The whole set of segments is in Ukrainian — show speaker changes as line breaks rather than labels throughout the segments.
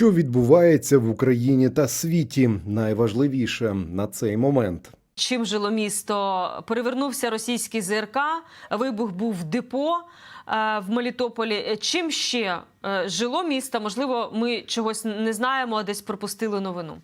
Що відбувається в Україні та світі? Найважливіше на цей момент.
Чим жило місто? Перевернувся російський ЗРК, вибух був в депо е, в Мелітополі. Чим ще е, жило місто? Можливо, ми чогось не знаємо, а десь пропустили новину.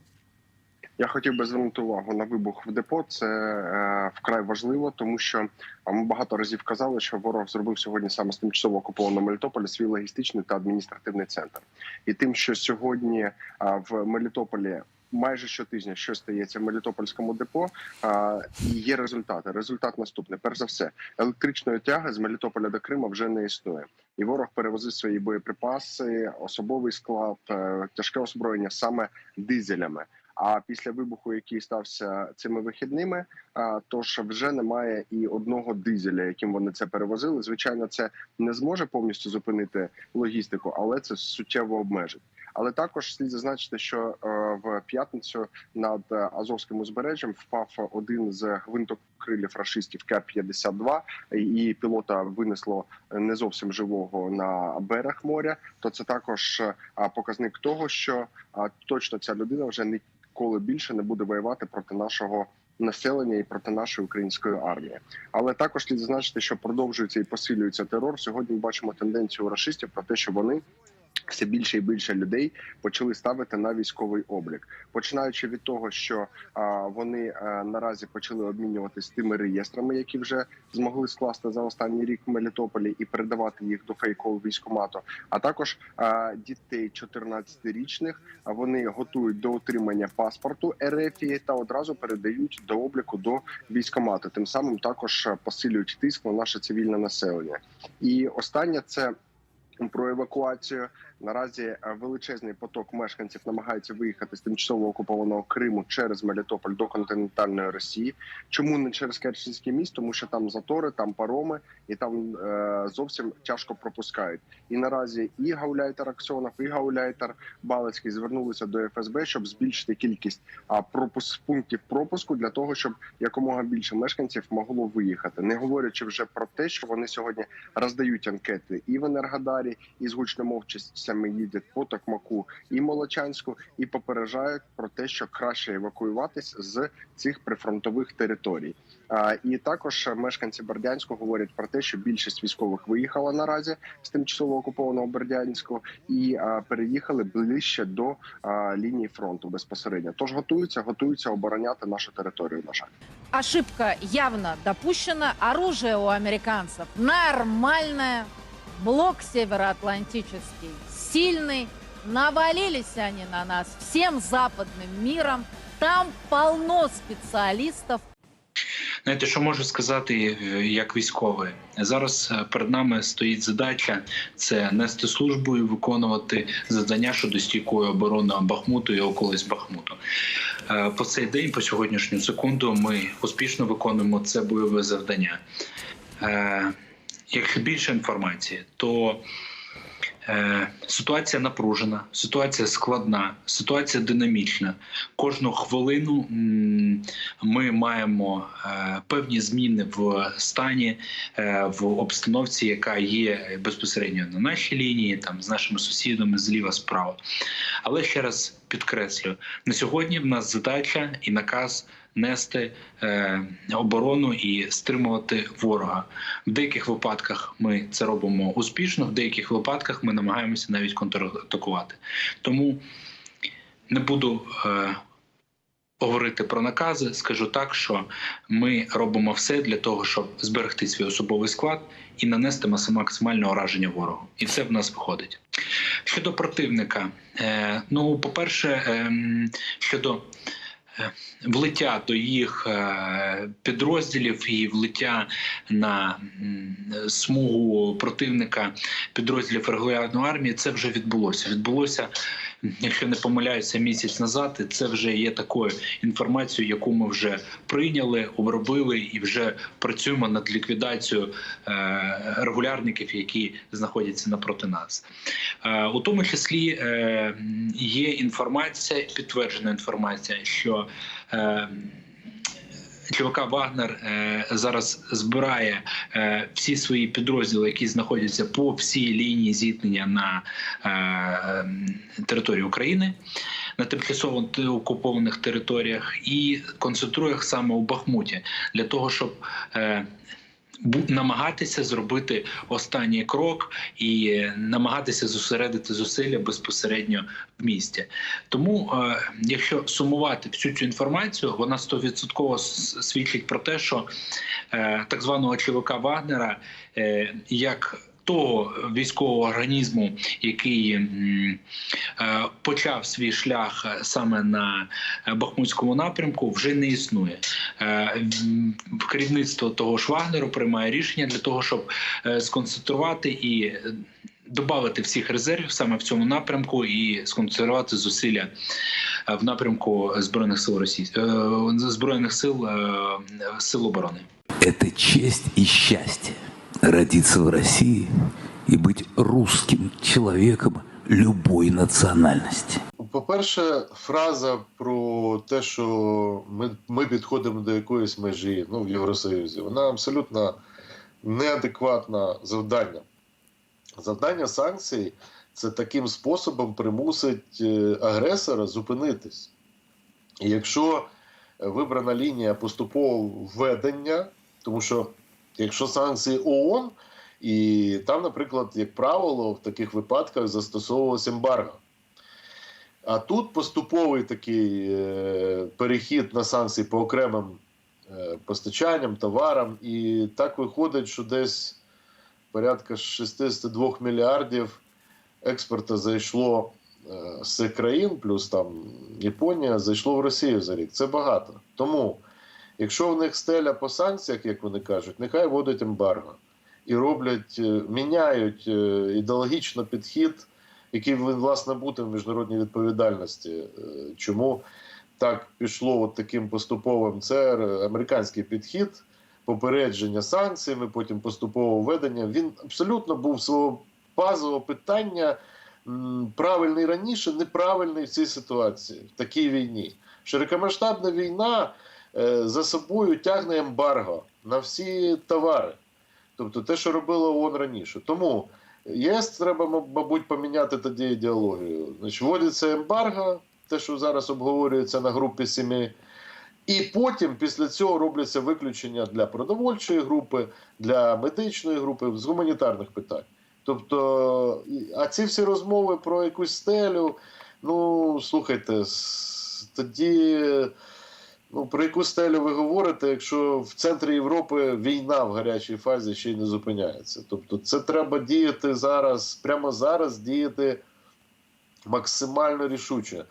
Я хотів би звернути увагу на вибух в депо. Це е, вкрай важливо, тому що ми багато разів казали, що ворог зробив сьогодні саме з тимчасово окупованого Мелітополя свій логістичний та адміністративний центр. І тим, що сьогодні а, в Мелітополі. Майже щотижня щось стається в Мелітопольському депо, а, і є результати. Результат наступний: перш за все, електричної тяги з Мелітополя до Крима вже не існує, і ворог перевозив свої боєприпаси, особовий склад, е, тяжке озброєння саме дизелями. А після вибуху, який стався цими вихідними, тож вже немає і одного дизеля, яким вони це перевозили. Звичайно, це не зможе повністю зупинити логістику, але це суттєво обмежить. Але також слід зазначити, що е, в п'ятницю над е, Азовським узбережжям впав один з гвинтокрилів рашистів К-52, і пілота винесло не зовсім живого на берег моря. То це також е, показник того, що точно ця людина вже ніколи більше не буде воювати проти нашого. Населення і проти нашої української армії, але також слід зазначити, що продовжується і посилюється терор. Сьогодні ми бачимо тенденцію расистів про те, що вони все більше і більше людей почали ставити на військовий облік, починаючи від того, що вони а, наразі почали обмінюватися тими реєстрами, які вже змогли скласти за останній рік в Мелітополі, і передавати їх до фейкового військомату. А також дітей 14-річних а вони готують до отримання паспорту РФ та одразу передають до обліку до військомату. Тим самим також посилюють тиск на наше цивільне населення. І останнє це. Про евакуацію наразі е, величезний поток мешканців намагається виїхати з тимчасово окупованого Криму через Мелітополь до континентальної Росії. Чому не через Керченський міст? Тому що там затори, там пароми, і там е, зовсім тяжко пропускають. І наразі і гауляйтер Аксьонов, і гауляйтер Балицький звернулися до ФСБ, щоб збільшити кількість а, пропуск пунктів пропуску для того, щоб якомога більше мешканців могло виїхати, не говорячи вже про те, що вони сьогодні роздають анкети і в Енергодарі, і з гучномовчастями їдять по Токмаку і Молочанську, і попереджають про те, що краще евакуюватись з цих прифронтових територій. І також мешканці Бердянського говорять про те, що більшість військових виїхала наразі з тимчасово окупованого Бердянського і переїхали ближче до лінії фронту безпосередньо. Тож готуються, готуються обороняти нашу територію. На жаль.
Ошибка явно допущена. Оружие у американцев нормальное. Блок североатлантический сильный. Навалились они на нас всем западным миром. Там полно специалистов.
Знаєте, що можу сказати е, як військовий? Зараз е, перед нами стоїть задача це нести службу і виконувати завдання щодо стійкої оборони Бахмуту і околиць Бахмуту. Е, По цей день, по сьогоднішню секунду, ми успішно виконуємо це бойове завдання. Якщо більше інформації, то Е, Ситуація напружена, ситуація складна, ситуація динамічна. Кожну хвилину м, ми маємо е, певні зміни в стані, е, в обстановці, яка є безпосередньо на нашій лінії, там з нашими сусідами зліва справа. Але ще раз підкреслю: на сьогодні в нас задача і наказ нести е, оборону і стримувати ворога. В деяких випадках ми це робимо успішно, в деяких випадках ми намагаємося навіть контратакувати. Тому не буду е, говорити про накази. Скажу так, що ми робимо все для того, щоб зберегти свій особовий склад і нанести максимальне ураження ворогу. І все в нас виходить. Щодо противника, е, ну, по-перше, ем, щодо влиття до їх е, підрозділів і влиття на смугу противника підрозділів регулярної армії, це вже відбулося. Відбулося, якщо не помиляюся, місяць назад. І це вже є такою інформацією, яку ми вже прийняли, обробили і вже працюємо над ліквідацією е, регулярників, які знаходяться напроти нас. Е, У тому числі є інформація, підтверджена інформація, що е, ЧВК Вагнер е, зараз збирає е, всі свої підрозділи, які знаходяться по всій лінії зіткнення на е, території України на тимчасово окупованих територіях і концентрує їх саме у Бахмуті для того, щоб намагатися зробити останній крок і намагатися зосередити зусилля безпосередньо в місті. Тому, е, якщо сумувати всю цю інформацію, вона 100% свідчить про те, що е, так званого ЧВК Вагнера е, як того військового організму, який е, почав свій шлях саме на Бахмутському напрямку, вже не існує. Е, Керівництво того ж Вагнеру приймає рішення для того, щоб е, сконцентрувати і додати всіх резервів саме в цьому напрямку і сконцентрувати зусилля в напрямку збройних сил Росії збройних сил сил оборони.
Это честь и счастье родиться в России и быть русским человеком любой национальности.
По-перше, фраза про те, що ми, ми підходимо до якоїсь межі ну, в Євросоюзі, вона абсолютно неадекватна завдання. Завдання санкцій це таким способом примусить е, агресора зупинитись. І якщо вибрана лінія поступового введення, тому що якщо санкції ООН, і там, наприклад, як правило, в таких випадках застосовувалось ембарго. А тут поступовий такий е, перехід на санкції по окремим е, постачанням, товарам, і так виходить, що десь порядка 62 мільярдів експорту зайшло е, з цих країн, плюс там Японія, зайшло в Росію за рік. Це багато. Тому, якщо в них стеля по санкціях, як вони кажуть, нехай вводять ембарго і роблять, е, міняють е, ідеологічно підхід який власне бути в міжнародній відповідальності. Е, Чому так пішло от таким поступовим? Це американський підхід, попередження санкціями, потім поступове введення. Він абсолютно був свого базового питання. Правильний раніше, неправильний в цій ситуації, в такій війні. Широкомасштабна війна за собою тягне ембарго на всі товари. Тобто те, що робило ООН раніше. Тому ЄС треба, мабуть, поміняти тоді ідеологію. Значить, вводиться ембарго, те, що зараз обговорюється на групі семи. І потім після цього робляться виключення для продовольчої групи, для медичної групи з гуманітарних питань. Тобто, а ці всі розмови про якусь стелю, ну слухайте, тоді ну, про яку стелю ви говорите, якщо в центрі Європи війна в гарячій фазі ще й не зупиняється. Тобто, це треба діяти зараз, прямо зараз діяти максимально рішуче.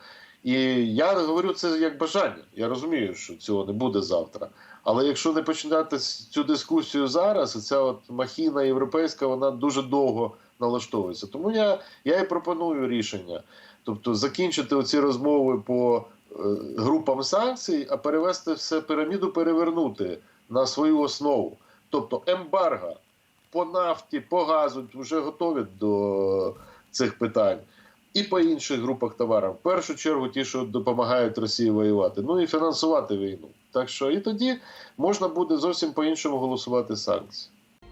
І я говорю це як бажання. Я розумію, що цього не буде завтра. Але якщо не починати цю дискусію зараз, ця от махіна європейська, вона дуже довго налаштовується. Тому я, я і пропоную рішення. Тобто закінчити оці розмови по групам санкцій, а перевести все піраміду, перевернути на свою основу. Тобто ембарго по нафті, по газу вже готові до цих питань. І по інших групах товарів. В першу чергу ті, що допомагають Росії воювати, ну і фінансувати війну. Так що і тоді можна буде зовсім по-іншому голосувати санкції.